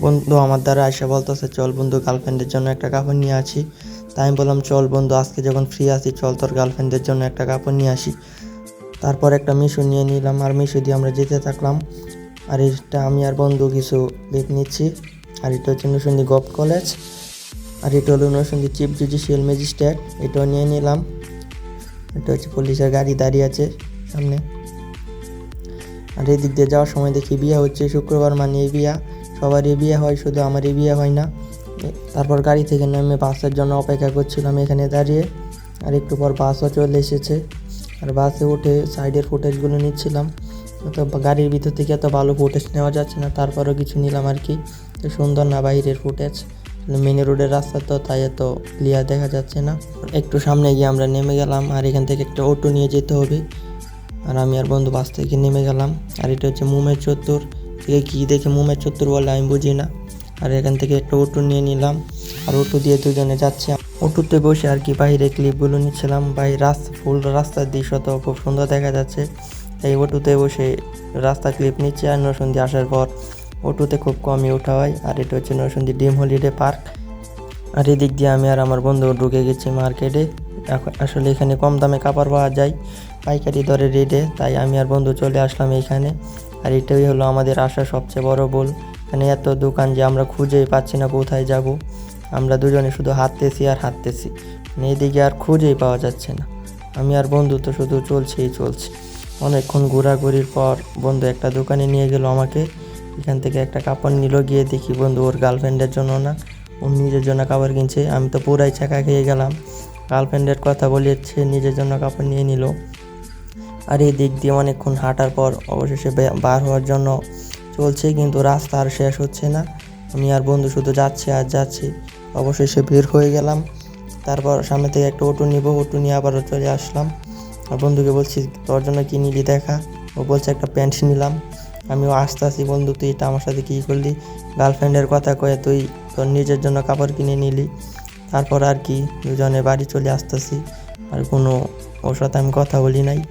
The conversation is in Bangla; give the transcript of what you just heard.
বন্ধু, আমার দ্বারা এসে বলতেছে, চল বন্ধু গার্লফ্রেন্ডের জন্য একটা কাপড় নিয়ে আসি। তাই আমি বললাম, চল বন্ধু, আজকে যখন ফ্রি আছি, চল তোর গার্লফ্রেন্ডের জন্য একটা কাপড় নিয়ে আসি। তারপর একটা মিশো নিয়ে নিলাম, আর মিশো দিয়ে আমরা যেতে থাকলাম। আর এটা আমি আর বন্ধু কিছু বেগ নিচ্ছি। আর এটা হচ্ছে নসন্দি গভ কলেজ আর এটা হলো নসন্দি চিফ জুডিশিয়াল ম্যাজিস্ট্রেট এটাও নিয়ে নিলাম। এটা হচ্ছে পুলিশের গাড়ি দাঁড়িয়ে আছে সামনে। আর এদিক দিয়ে যাওয়ার সময় দেখি বিয়ে হচ্ছে, শুক্রবার মানে এই বিয়া, সবারই বিয়ে হয়, শুধু আমারই বিয়ে হয় না। তারপর গাড়ি থেকে নেমে বাসের জন্য অপেক্ষা করছিলাম এখানে দাঁড়িয়ে, আর একটু পর বাসও চলে এসেছে। আর বাসে উঠে সাইডের ফুটেজগুলো নিচ্ছিলাম। তো গাড়ির ভিতর থেকে এত ভালো ফুটেজ নেওয়া যাচ্ছে না, তারপরও কিছু নিলাম আর কি। তো সুন্দর না বাইরের ফুটেজ? মেন রোডের রাস্তা তো, তাই এত ক্লিয়ার দেখা যাচ্ছে না। একটু সামনে গিয়ে আমরা নেমে গেলাম, আর এখান থেকে একটা অটো নিয়ে যেতে হবে। আর আমি আর বন্ধু বাস থেকে নেমে গেলাম। আর এটা হচ্ছে মুমের চত্বর। থেকে কী দেখে মুমের চত্বর বলে আমি বুঝি না। আর এখান থেকে একটা অটো নিয়ে নিলাম। আর অটো দিয়ে দুজনে যাচ্ছি। অটোতে বসে আর কি বাইরে ক্লিপগুলো নিচ্ছিলাম। বাই রাস্তা, ফুল রাস্তার দৃশ্য তো খুব সুন্দর দেখা যাচ্ছে। এই অটোতে বসে রাস্তা ক্লিপ নিচ্ছে আর নরসন্দি আসার পর অটোতে খুব কমই ওঠা হয়। আর এটা হচ্ছে নরসন্দি ডিম হলিডে পার্ক। আর এদিক দিয়ে আমি আর আমার বন্ধু ঢুকে গেছি মার্কেটে। আসলে এখানে কম দামে কাপড় পাওয়া যায়। পাইকারি দরে রেটে, তাই আমি আর বন্ধু চলে আসলাম এইখানে। আর এটাই হলো আমাদের আসার সবচেয়ে বড় বল। এখানে এত দোকান যে আমরা খুঁজেই পাচ্ছি না কোথায় যাব। আমরা দুজনে শুধু হাঁটতেছি আর হাঁটতেছি। মানে এদিকে আর খুঁজেই পাওয়া যাচ্ছে না। আমি আর বন্ধু তো শুধু চলছেই চলছে। অনেকক্ষণ ঘোরাঘুরির পর বন্ধু একটা দোকানে নিয়ে গেল আমাকে। এখান থেকে একটা কাপড় নিল, গিয়ে দেখি বন্ধু ওর গার্লফ্রেন্ডের জন্য না ওর নিজের জন্য কাপড় কিনছে। আমি তো পুরাই চাকা খেয়ে গেলাম। গার্লফ্রেন্ডের কথা বলেছে নিজের জন্য কাপড় নিয়ে নিল। আর এই দিক দিয়ে অনেকক্ষণ হাঁটার পর অবশেষে বার হওয়ার জন্য চলছে, কিন্তু রাস্তা আর শেষ হচ্ছে না। আমি আর বন্ধু শুধু যাচ্ছে আর যাচ্ছি। অবশেষে বের হয়ে গেলাম। তারপর সামনে থেকে একটা অটো নিব, অটো নিয়ে আবারও চলে আসলাম। আর বন্ধুকে বলছি, তোর জন্য কী নিলি দেখা? ও বলছে, একটা প্যান্ট নিলাম। আমিও আসতে আসি বন্ধু, তুই এটা আমার সাথে কী করলি? গার্লফ্রেন্ডের কথা কয়ে তুই তোর নিজের জন্য কাপড় কিনে নিলি। তারপর আর কি, দুজনে বাড়ি চলে আসতেছি। আর কোনো ওর সাথে আমি কথা বলি নাই।